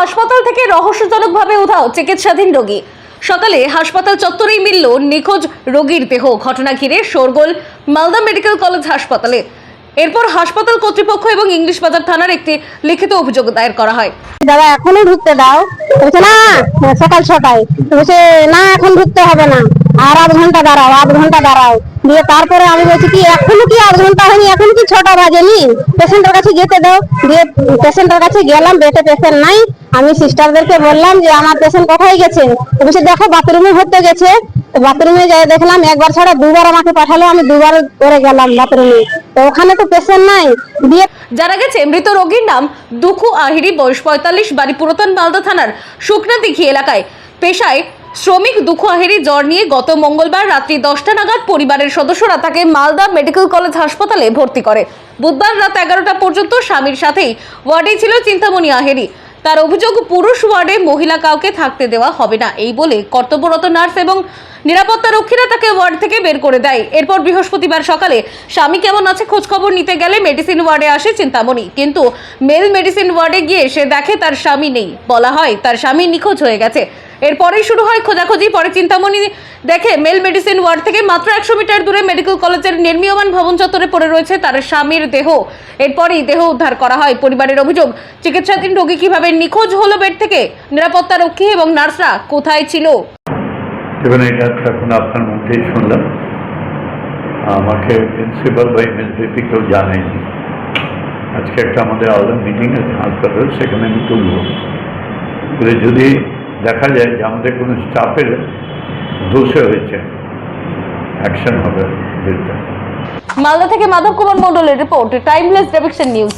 হাসপাতাল থেকে রহস্যজনকভাবে উধাও চিকিৎসাধীন রোগী। সকালে হাসপাতাল চত্বরেই মিলল নিখোঁজ রোগীর দেহ। ঘটনা ঘিরে শোরগোল মালদা মেডিকেল কলেজ হাসপাতালে এরপর হাসপাতাল কর্তৃপক্ষ এবং ইংলিশ বাজার থানার একটি লিখিত অভিযোগ দায়ের করা হয়। দাদা, এখনই ঢুকতে দাও। বলছে, না, সকাল ছটায় বলছে, না, এখন ঢুকতে হবে না। আর আধ ঘণ্টা দাঁড়াও, আধ ঘণ্টা দাঁড়াও। দিয়ে তারপরে আমি বলছি, কি, এখনও কি আধ ঘণ্টা হয়নি? এখন কি ছটা বাজেনি? পেশেন্টের কাছে যেতে দাও। দিয়ে পেশেন্টের কাছে গেলাম বেটে পেশেন্ট নাই। আমি সিস্টারদেরকে বললাম যে, আমার পেশেন্ট কোথায় গেছে? বলছে, দেখো, বাথরুমে হতে গেছে। বাথরুমে যাই দেখলাম, একবার ছাড়া দুবার আমাকে পাঠালো, আমি দুবার করে গেলাম বাথরুমে। ওখানে তো পেশেন্ট নাই। দিয়ে জানা গেছে, মৃত রোগীর নাম দুখু আহিরি, বয়স পঁয়তাল্লিশ, বাড়ি পুরাতন মালদা থানার শুকনাদিঘি এলাকায়। পেশায় শ্রমিক দুখু আহেরি, জ্বর নিয়ে গত মঙ্গলবার রাত্রি দশটা নাগাদ পরিবারের সদস্যরা তাকে মালদা মেডিকেল কলেজ হাসপাতালে ভর্তি করে। বুধবার রাত এগারোটা পর্যন্ত স্বামীর সাথেই ওয়ার্ডে ছিল চিন্তামণি আহেরি। তার অভিযোগ, পুরুষ ওয়ার্ডে মহিলা কাউকে থাকতে দেওয়া হবে না। এই বলে কর্তব্যরত নার্স এবং নিরাপত্তা রক্ষীরা তাকে ওয়ার্ড থেকে বের করে দেয়। এরপর বৃহস্পতিবার সকালে, স্বামী কেমন আছে খোঁজ খবর নিতে গেলে মেডিসিন ওয়ার্ডে আসে চিন্তামণি। কিন্তু মেল মেডিসিন ওয়ার্ডে গিয়ে সে দেখে তার স্বামী নেই। বলা হয়, তার স্বামী নিখোঁজ হয়ে গেছে। এরপরেই শুরু হয় খোঁজাখুঁজি, পরে চিন্তামণি দেখে, মেল মেডিসিন ওয়ার্ড থেকে মাত্র একশো মিটার দূরে মেডিকেল কলেজের নির্মীয়মান ভবন চত্বরে পড়ে রয়েছে তার স্বামীর দেহ। এরপরেই দেহ উদ্ধার করা হয়। পরিবারের অভিযোগ, চিকিৎসাধীন রোগী কীভাবে নিখোঁজ হলো বেড থেকে? নিরাপত্তা রক্ষী এবং নার্সরা কোথায় ছিল? দেখুন এটা এখন আপনার মধ্যেই শুনলাম। আমাকে প্রিন্সিপাল বা এমএসবিপি কেউ জানায়নি। আজকে একটা আমাদের আলাদা মিটিং আছে, হাসপাতাল, সেখানে আমি তুলব। যদি দেখা যায় যে আমাদের কোনো স্টাফের দোষে হয়েছে। অ্যাকশন হবে মালদা থেকে মাধব কুমার মন্ডলের রিপোর্ট টাইমলেস ডেভিকশন নিউজ